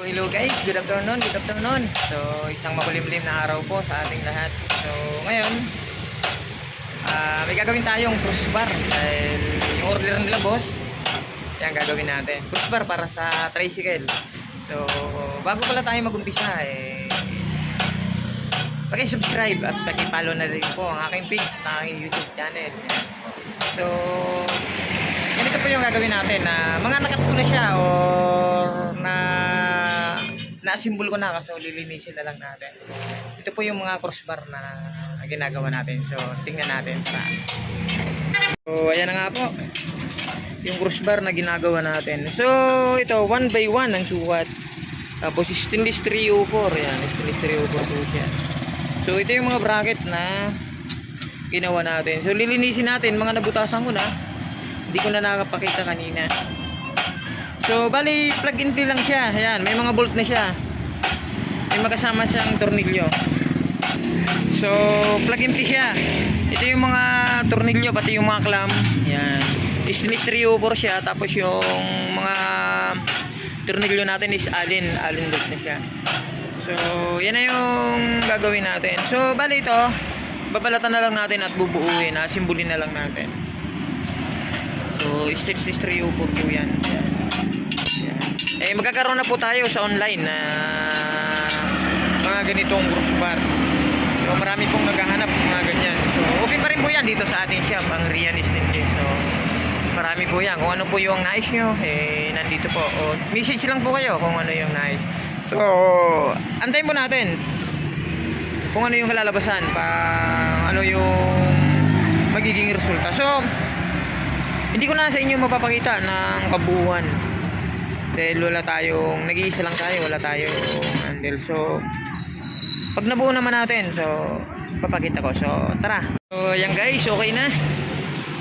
Hello guys, good afternoon, good afternoon. So, isang makulimlim na araw po sa ating lahat. So, ngayon, ah may gagawin tayong cruise bar dahil yung order nila boss, yan gagawin natin. Cruise bar para sa tricycle. So, bago pala tayo mag-umpisa eh, paki-subscribe at paki-follow na rin po ang aking page na aking YouTube channel. So, ganito po yung gagawin natin na mga nakat na siya or na-assemble ko na kasi lilinisin na lang natin. Ito po yung mga crossbar na ginagawa natin. So, tingnan natin sa So, ayan na nga po. Yung crossbar na ginagawa natin. So, ito, 1 by 1 ang sukat. Tapos, stainless 304. Yan, stainless 304 po siya. So, ito yung mga bracket na ginawa natin. So, lilinisin natin. Mga nabutasan ko na. Hindi ko na nakapakita kanina. So, bali, plug and play lang siya. Ayan, may mga bolt na siya. May magkasama siyang tornilyo. So, plug and play siya. Ito yung mga tornilyo, pati yung mga clamp. Ayan. Stainless 304 siya. Tapos yung mga tornilyo natin is allen. Allen bolt na siya. So, yan na yung gagawin natin. So, bali ito, babalatan na lang natin at bubuuin. Asimbulin na lang natin. So, stainless 304 po yan. Ayan. Yan. Eh magkakaroon na po tayo sa online na mga ganitong crossbar. So marami pong naghahanap ng mga ganyan. So okay pa rin po yan dito sa ating shop, ang Rian Stainless. So marami po yan. Kung ano po yung nais nyo, eh nandito po. O message lang po kayo kung ano yung nais. So antayin po natin kung ano yung kalalabasan, pa ano yung magiging resulta. So hindi ko na sa inyo mapapakita ng kabuuan dahil wala tayong nag-iisa lang tayo wala tayong handle so pag nabuo naman natin so papakita ko. So tara. So yan guys okay na.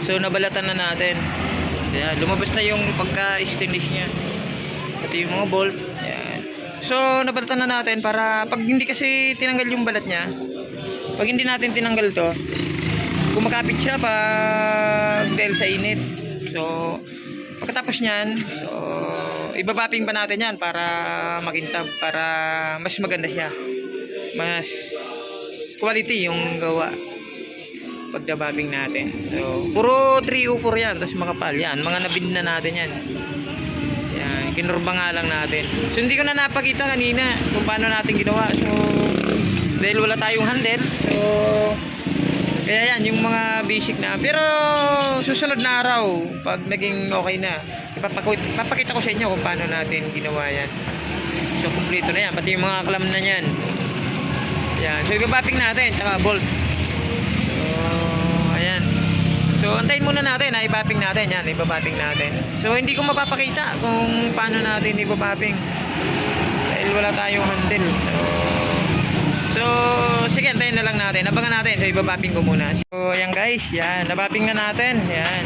So nabalatan na natin. Yan, lumabas na yung pagka stainless nya pati yung mga bolt. Yan. so nabalatan na natin para pag hindi kasi tinanggal yung balat nya pag hindi natin tinanggal to kumakapit siya pag dahil sa init. So pagkatapos niyan so ibabaping pa natin yan para makintab para mas maganda siya mas quality yung gawa pagdababing natin so puro 3 o 4 yan tapos makapal yan mga nabid na natin yan yan kinurba nga lang natin so hindi ko na napakita kanina kung paano natin ginawa so dahil wala tayong handle so kaya yan, yung mga basic na. Pero susunod na araw, pag naging okay na, ipapakita ko sa inyo kung paano natin ginawa yan. So, kumpleto na yan. Pati yung mga clam na yan. Yan. So, ibabapping natin, tsaka bolt. So, ayan. So, antayin muna natin, ha, ibapping natin. Yan, ibabapping natin. So, hindi ko mapapakita kung paano natin ibabapping. Dahil wala tayong handle. So, So, sige, antayin na lang natin. Abangan natin. So, ibabapping ko muna. So, ayan guys. Yan. Nabapping na natin. Yan.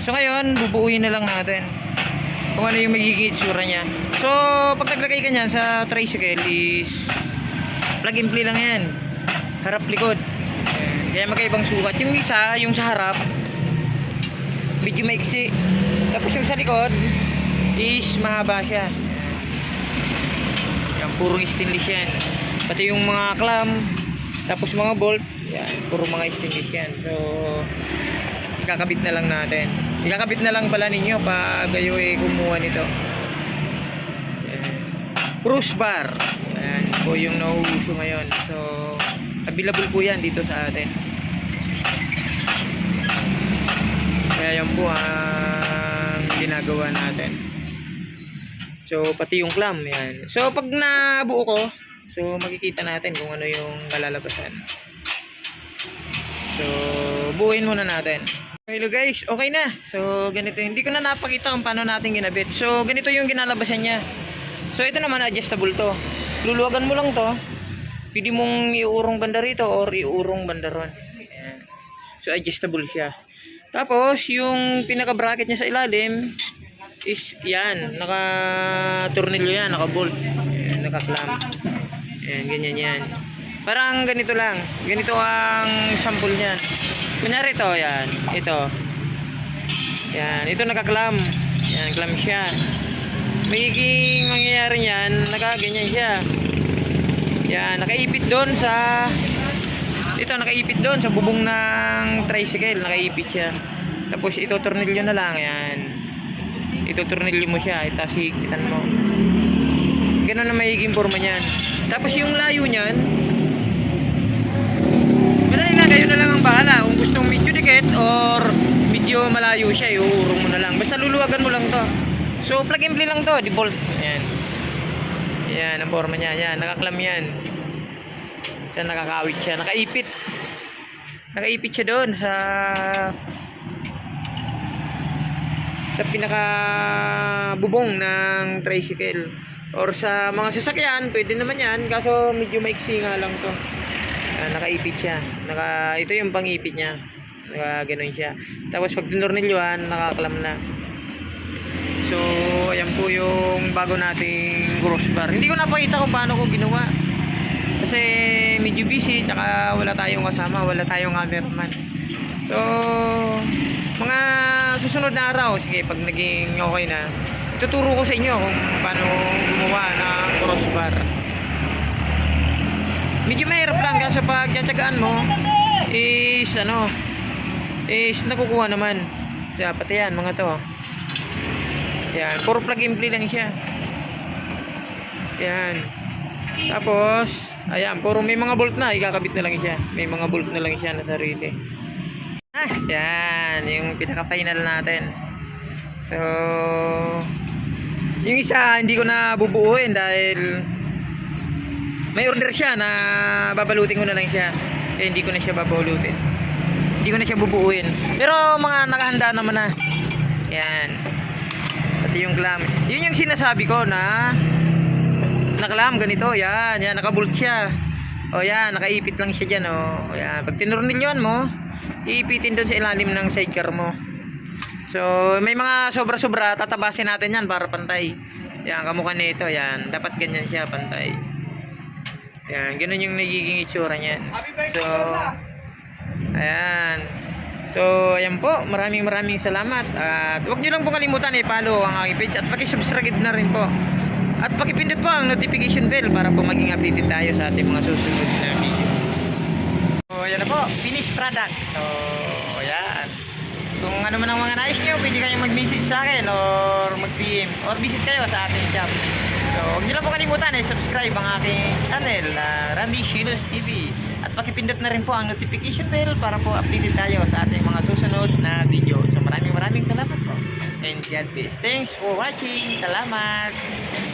So, ngayon, bubuuin na lang natin. Kung ano yung magiging itsura niya. So, pag naglagay ka niyan sa tricycle is plug and play lang yan. Harap likod. Kaya magkaibang sukat. Yung isa, yung sa harap, medyo maiksi. Tapos yung sa likod is mahaba siya. Yan, purong stainless yan. Pati yung mga clamp, tapos mga bolt, yan, puro mga stainless yan. So, ikakabit na lang natin. Ikakabit na lang pala ninyo pag kayo eh kumuha nito. Cruise bar. Po yung nauuso ngayon. So, available po yan dito sa atin. Kaya yan po ang ginagawa natin. So, pati yung clam, yan. So, pag nabuo ko, so, makikita natin kung ano yung kalalabasan. So, buuin muna natin. Hello guys, okay na. So, ganito. Hindi ko na napakita kung paano natin ginabit. So, ganito yung ginalabasan niya. So, ito naman adjustable to. Luluwagan mo lang to. Pwede mong iurong banda rito or iurong banda ron. So, adjustable siya. Tapos, yung pinaka-bracket niya sa ilalim is yan. Naka-tornilyo yan. Naka-bolt. Ayan, naka-clamp. Ayan, ganyan yan. Parang ganito lang. Ganito ang sample niyan. Kunyari ito, yan. Ito. Yan. Ito naka-clamp. Yan, clamp siya. Magiging mangyayari niyan, nakaganyan siya. Yan, nakaipit doon sa ito nakaipit doon sa bubong ng tricycle, nakaipit siya. Tapos ito tornilyo na lang yan. Ito tornilyo mo siya, tapos higitan mo. Ganun na magiging forma niyan. Tapos yung layo niyan, madali na kayo na lang ang bahala kung gustong medyo dikit or medyo malayo siya, iuurong mo na lang. Basta luluwagan mo lang to. So plug and play lang to, default. Yan. Yan ang forma niya. Yan, nakaklam yan. Sa nakakawit siya, nakaipit. Nakaipit siya doon sa sa pinaka bubong ng tricycle or sa mga sasakyan pwede naman yan kaso medyo maiksi nga lang to Ah, nakaipit siya naka, ito yung pangipit niya naka ganun siya tapos pag tinornilyohan nakaklam na so ayan po yung bago nating crossbar hindi ko napakita kung paano ko ginawa. Kasi medyo busy tsaka wala tayong kasama wala tayong cameraman. So mga susunod na araw sige pag naging okay na tuturo ko sa inyo kung paano gumawa ng crossbar medyo mahirap lang kasi pag tsatsagaan mo is ano is nakukuha naman. Siya pati yan mga to yan. Puro plug and play lang siya. Yan. Tapos ayan puro may mga bolt na. Ikakabit na lang siya. May mga bolt na lang siya na sarili. Ah. Yan yung pinaka final natin. So yung isa hindi ko na bubuuin dahil may order siya na babalutin ko na lang siya. Kaya hindi ko na siya babalutin. Hindi ko na siya bubuuin. Pero mga nakahanda naman na. Yan pati yung clam yun yung sinasabi ko na naklam ganito yan yan nakabolt siya. O yan nakaipit lang siya dyan o yan. Pag tinurnilyoan mo iipitin doon sa ilalim ng sidecar mo. So may mga sobra sobra tatabasin natin yan para pantay. Yan kamukha nito yan. Dapat ganyan siya pantay. Yan, ganun yung nagiging itsura niya. So, ayan. So, ayan po. Maraming maraming salamat. At huwag nyo lang po kalimutan i-follow ang aking page at pakisubscribe na rin po. At pakipindot po ang notification bell para po maging updated tayo sa ating mga susunod na video. So, ayan na po. Finished product. So, ayan. Kung ano man ang mga nais nyo, pwede kayong mag-message sa akin or mag-PM or visit kayo sa ating shop. So, huwag nyo lang po kalimutan eh, subscribe ang aking channel, uh, Rami Shilos TV. At pakipindot na rin po ang notification bell para po updated tayo sa ating mga susunod na video. So, maraming maraming salamat po. And God bless. Thanks for watching. Salamat.